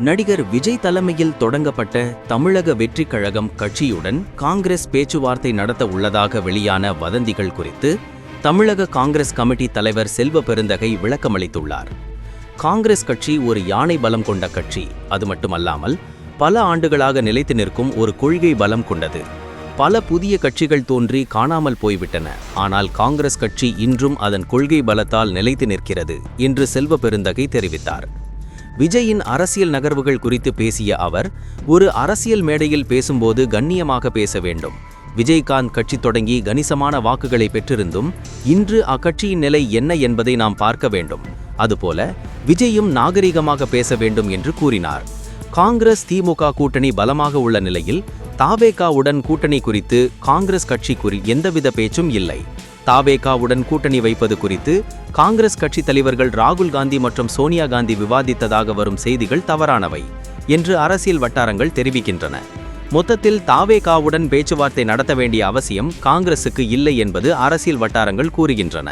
நடிகர் விஜய் தலைமையில் தொடங்கப்பட்ட தமிழக வெற்றிக் கழகம் கட்சியுடன் காங்கிரஸ் பேச்சுவார்த்தை நடத்த உள்ளதாக வெளியான வதந்திகள் குறித்து தமிழக காங்கிரஸ் கமிட்டி தலைவர் செல்வ பெருந்தகை விளக்கமளித்துள்ளார். காங்கிரஸ் கட்சி ஒரு யானை பலம் கொண்ட கட்சி. அது மட்டுமல்லாமல் பல ஆண்டுகளாக நிலைத்து நிற்கும் ஒரு கொள்கை பலம் கொண்டது. பல புதிய கட்சிகள் தோன்றி காணாமல் போய்விட்டன. ஆனால் காங்கிரஸ் கட்சி இன்றும் அதன் கொள்கை பலத்தால் நிலைத்து நிற்கிறது என்று செல்வ பெருந்தகை தெரிவித்தார். விஜயின் அரசியல் நகர்வுகள் குறித்து பேசிய அவர் ஒரு அரசியல் மேடையில் பேசும்போது கண்ணியமாக பேச வேண்டும். விஜயகாந்த் கட்சி தொடங்கி கணிசமான வாக்குகளை பெற்றிருந்தும் இன்று அக்கட்சியின் நிலை என்ன என்பதை நாம் பார்க்க வேண்டும். அதுபோல விஜயும் நாகரிகமாக பேச வேண்டும் என்று கூறினார். காங்கிரஸ் திமுக கூட்டணி பலமாக உள்ள நிலையில் தாவேகாவுடன் கூட்டணி குறித்து காங்கிரஸ் கட்சி குறி எந்தவித பேச்சும் இல்லை. தாவேகாவுடன் கூட்டணி வைப்பது குறித்து காங்கிரஸ் கட்சி தலைவர்கள் ராகுல் காந்தி மற்றும் சோனியா காந்தி விவாதித்ததாக வரும் செய்திகள் தவறானவை என்று அரசியல் வட்டாரங்கள் தெரிவிக்கின்றன. மொத்தத்தில் தாவேகாவுடன் பேச்சுவார்த்தை நடத்த வேண்டிய அவசியம் காங்கிரசுக்கு இல்லை என்பது அரசியல் வட்டாரங்கள் கூறுகின்றன.